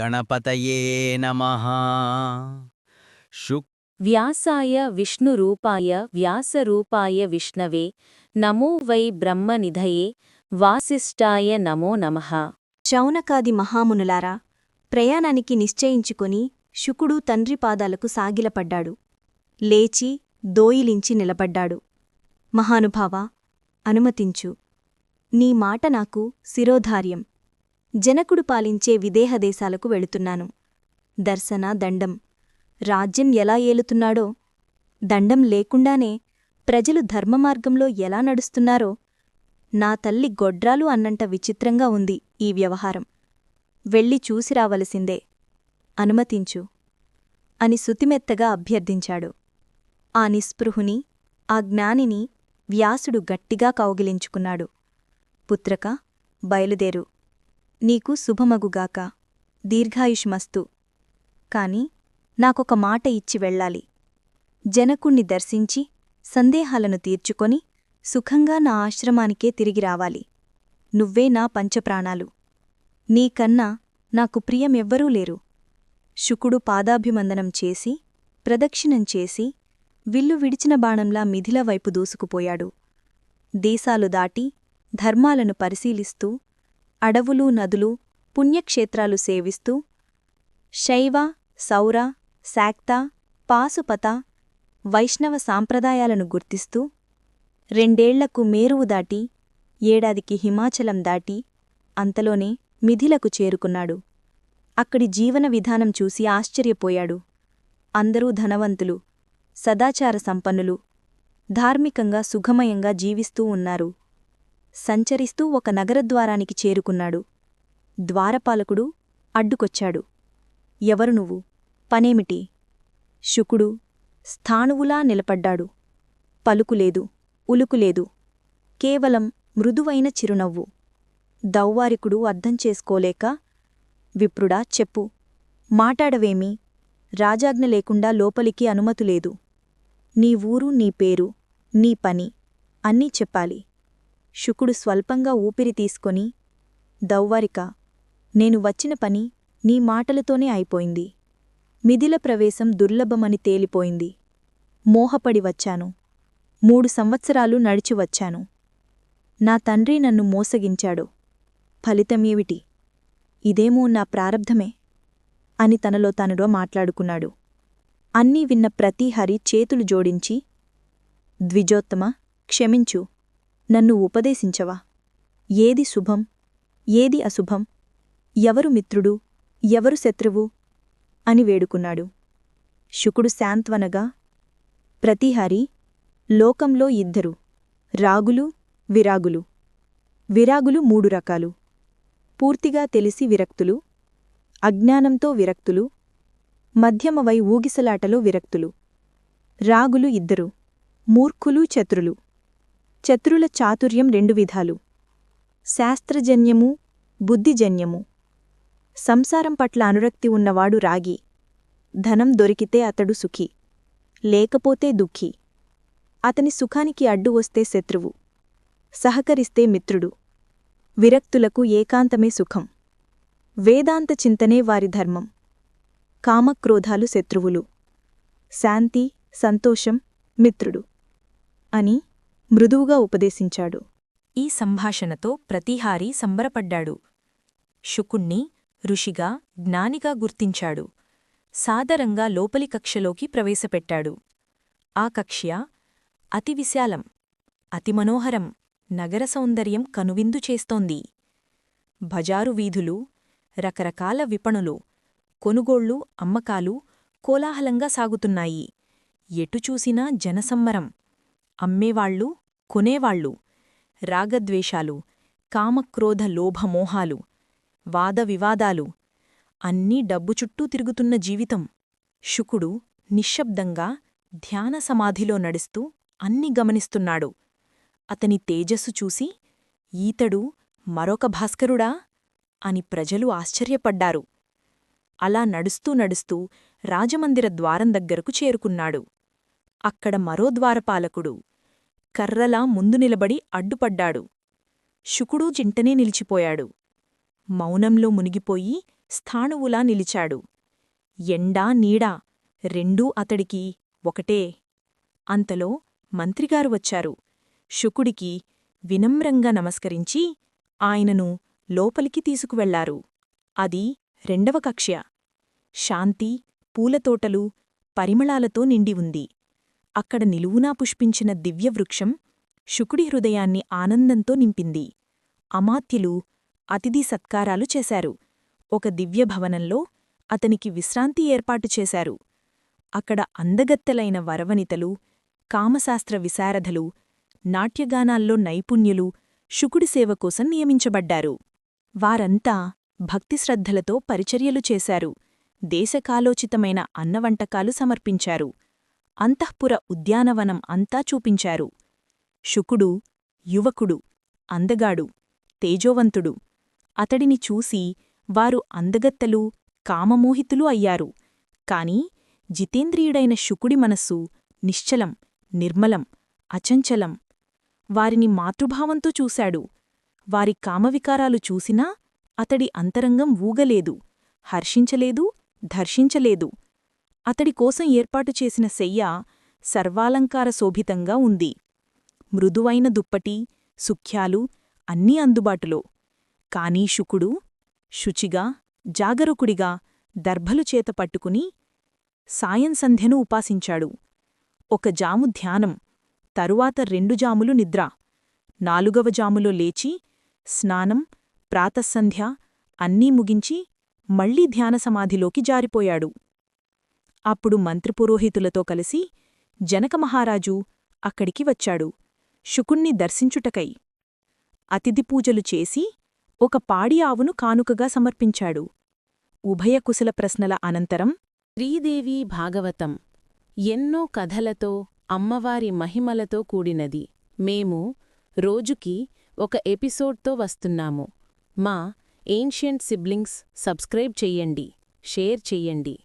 గణపతయే నమః. శుక్ వ్యాసాయ విష్ణురూపాయ వ్యాసరూపాయ విష్ణవే నమో వై బ్రహ్మనిధయే వాసిష్ఠాయ నమో నమః. శౌనకాది మహామునులారా ప్రయాణానికి నిశ్చయించుకొని శుకుడు తండ్రి పాదాలకు సాగిలపడ్డాడు. లేచి దోయిలించి నిలబడ్డాడు. మహానుభావా అనుమతించు. నీ మాట నాకు శిరోధార్యం. జనకుడు పాలించే విదేహదేశాలకు వెళుతున్నాను. దర్శన దండం. రాజ్యం ఎలా ఏలుతున్నాడో దండం లేకుండానే ప్రజలు ధర్మమార్గంలో ఎలా నడుస్తున్నారో నా తల్లి గొడ్రాలు అన్నంట విచిత్రంగా ఉంది ఈ వ్యవహారం. వెళ్ళి చూసి రావలసిందే. అనుమతించు. అని సుతిమెత్తగా అభ్యర్థించాడు. ఆ నిస్పృహుని ఆ జ్ఞానిని వ్యాసుడు గట్టిగా కౌగిలించుకున్నాడు. పుత్రక బయలుదేరు. నీకు శుభమగుగాక. దీర్ఘాయుష్మస్తు. కాని నాకొక మాట ఇచ్చి వెళ్ళాలి. జనకుణ్ణి దర్శించి సందేహాలను తీర్చుకొని సుఖంగా నా ఆశ్రమానికే తిరిగి రావాలి. నువ్వే నా పంచప్రాణాలు. నీకన్నా నాకు ప్రియమెవ్వరూ లేరు. శుకుడు పాదాభిమందనం చేసి ప్రదక్షిణం చేసి విల్లు విడిచిన బాణంలా మిథిల వైపు దూసుకుపోయాడు. దేశాలు దాటి ధర్మాలను పరిశీలిస్తూ అడవులు నదులు పుణ్యక్షేత్రాలు సేవిస్తూ శైవ సౌర శాక్త పాసుపత వైష్ణవ సాంప్రదాయాలను గుర్తిస్తూ రెండేళ్ళకు మేరువు దాటి ఏడాదికి హిమాచలం దాటి అంతలోనే మిథిలకు చేరుకున్నాడు. అక్కడి జీవన విధానం చూసి ఆశ్చర్యపోయాడు. అందరూ ధనవంతులు సదాచార సంపన్నులు ధార్మికంగా సుఖమయంగా జీవిస్తూ ఉన్నారు. సంచరిస్తూ ఒక నగరద్వారానికి చేరుకున్నాడు. ద్వారపాలకుడు అడ్డుకొచ్చాడు. ఎవరు నువ్వు? పనేమిటి? శుకుడు స్థాణువులా నిలబడ్డాడు. పలుకులేదు ఉలుకులేదు కేవలం మృదువైన చిరునవ్వు. దౌవారికుడు అర్థం చేసుకోలేక విప్రుడా చెప్పు. మాటాడవేమి? రాజాజ్ఞ లేకుండా లోపలికి అనుమతులేదు నీ ఊరు నీ పేరు నీ పని అన్నీ చెప్పాలి. శుకుడు స్వల్పంగా ఊపిరి తీసుకొని దౌవారిక నేను వచ్చిన పని నీ మాటలతోనే అయిపోయింది. మిథిల ప్రవేశం దుర్లభమని తేలిపోయింది. మోహపడి వచ్చాను. మూడు సంవత్సరాలు నడిచి వచ్చాను. నా తండ్రి నన్ను మోసగించాడు. ఫలితమేమిటి ఇదేమో నా ప్రారబ్ధమే అని తనలో తనుడో మాట్లాడుకున్నాడు. అన్నీ విన్న ప్రతి హరి చేతులు జోడించి ద్విజోత్తమ క్షమించు. నన్ను ఉపదేశించవా? ఏది శుభం? ఏది అశుభం? ఎవరు మిత్రుడు? ఎవరు శత్రువు? అని వేడుకున్నాడు. శుకుడు శాంత్వనగా ప్రతిహారి లోకంలో ఇద్దరు రాగులు విరాగులు. విరాగులు మూడు రకాలు. పూర్తిగా తెలిసి విరక్తులు అజ్ఞానంతో విరక్తులు మధ్యమవై ఊగిసలాటలో విరక్తులు. రాగులు ఇద్దరు మూర్ఖులు చతురులు చతురుల చాతుర్యం రెండు విధాలు. శాస్త్రజన్యము బుద్ధిజన్యము. సంసారం పట్ల అనురక్తి ఉన్నవాడు రాగి. ధనం దొరికితే అతడు సుఖి. లేకపోతే దుఃఖి. అతని సుఖానికి అడ్డు వస్తే శత్రువు. సహకరిస్తే మిత్రుడు. విరక్తులకు ఏకాంతమే సుఖం. వేదాంత చింతనే వారి ధర్మం. కామక్రోధాలు శత్రువులు. శాంతి సంతోషం మిత్రుడు. అని మృదువుగా ఉపదేశించాడు. ఈ సంభాషణతో ప్రతిహారి సంబరపడ్డాడు. శుకుణ్ణి ఋషిగా జ్ఞానిగా గుర్తించాడు. సాదరంగా లోపలి కక్షలోకి ప్రవేశపెట్టాడు. ఆ కక్ష్య అతి విశాలం అతి మనోహరం నగర సౌందర్యం కనువిందు చేస్తోంది. బజారు వీధులు రకరకాల విపణులు కొనుగోళ్ళు అమ్మకాలు కోలాహలంగా సాగుతున్నాయి. ఎటుచూసినా జనసమ్మరం అమ్మేవాళ్ళు కొనేవాళ్ళు. రాగద్వేషాలు కామక్రోధ లోభమోహాలు వాదవివాదాలు అన్నీ డబ్బు చుట్టూ తిరుగుతున్న జీవితం. శుకుడు నిశ్శబ్దంగా ధ్యాన సమాధిలో నడుస్తూ అన్ని గమనిస్తున్నాడు. అతని తేజస్సు చూసి ఈతడు మరొక భాస్కరుడా అని ప్రజలు ఆశ్చర్యపడ్డారు. అలా నడుస్తూ నడుస్తూ రాజమందిర ద్వారం దగ్గరకు చేరుకున్నాడు. అక్కడ మరో ద్వారపాలకుడు కర్రలా ముందు నిలబడి అడ్డుపడ్డాడు. శుకుడూ జింటనే నిలిచిపోయాడు. మౌనంలో మునిగిపోయి స్థాణువులా నిలిచాడు. ఎండా నీడా రెండూ అతడికి ఒకటే. అంతలో మంత్రిగారు వచ్చారు. శుకుడికి వినమ్రంగా నమస్కరించి ఆయనను లోపలికి తీసుకువెళ్ళారు. అది రెండవ కక్ష్య. శాంతి పూలతోటలు పరిమళాలతో నిండి ఉంది. అక్కడ నిలువునా పుష్పించిన దివ్యవృక్షం శుకుడి హృదయాన్ని ఆనందంతో నింపింది. అమాత్యులు అతిథి సత్కారాలు చేశారు. ఒక దివ్యభవనంలో అతనికి విశ్రాంతి ఏర్పాటు చేశారు. అక్కడ అందగత్తెలైన వరవనితలు కామశాస్త్ర విశారధలు నాట్యగానాల్లో నైపుణ్యులు శుకుడి సేవ కోసం నియమించబడ్డారు. వారంతా భక్తిశ్రద్ధలతో పరిచర్యలు చేశారు. దేశకాలోచితమైన అన్నవంటకాలు సమర్పించారు. అంతఃపుర ఉద్యానవనం అంతా చూపించారు. శుకుడు యువకుడు అందగాడు తేజోవంతుడు. అతడిని చూసి వారు అందగత్తలు కామమోహితులు అయ్యారు. కాని జితేంద్రియుడైన శుకుడి మనస్సు నిశ్చలం నిర్మలం అచంచలం. వారిని మాతృభావంతో చూశాడు. వారి కామవికారాలు చూసినా అతడి అంతరంగం ఊగలేదు హర్షించలేదు ధర్షించలేదు అతడి కోసం ఏర్పాటు చేసిన శయ్య సర్వాలంకార శోభితంగా ఉంది. మృదువైన దుప్పటి సుఖ్యాలు అన్నీ అందుబాటులో. కానీ శుకుడు శుచిగా జాగరూకుడిగా దర్భలు చేత పట్టుకుని సాయం సంధ్యను ఉపాసించాడు. ఒక జాము ధ్యానం తరువాత రెండు జాములు నిద్ర నాలుగవ జాములో లేచి స్నానం ప్రాతస్సంధ్య అన్నీ ముగించి మళ్ళీ ధ్యానసమాధిలోకి జారిపోయాడు. అప్పుడు మంత్రిపురోహితులతో కలిసి జనకమహారాజు అక్కడికి వచ్చాడు. శుకుణ్ణి దర్శించుటకై అతిథిపూజలు చేసి ఒక పాడి ఆవును కానుకగా సమర్పించాడు. ఉభయకుశల ప్రశ్నల అనంతరం శ్రీదేవి భాగవతం ఎన్నో కథలతో అమ్మవారి మహిమలతో కూడినది. మేము రోజుకి ఒక ఎపిసోడ్తో వస్తున్నాము. మా ఏన్షియంట్ సిబ్లింగ్స్ సబ్స్క్రైబ్ చెయ్యండి షేర్ చెయ్యండి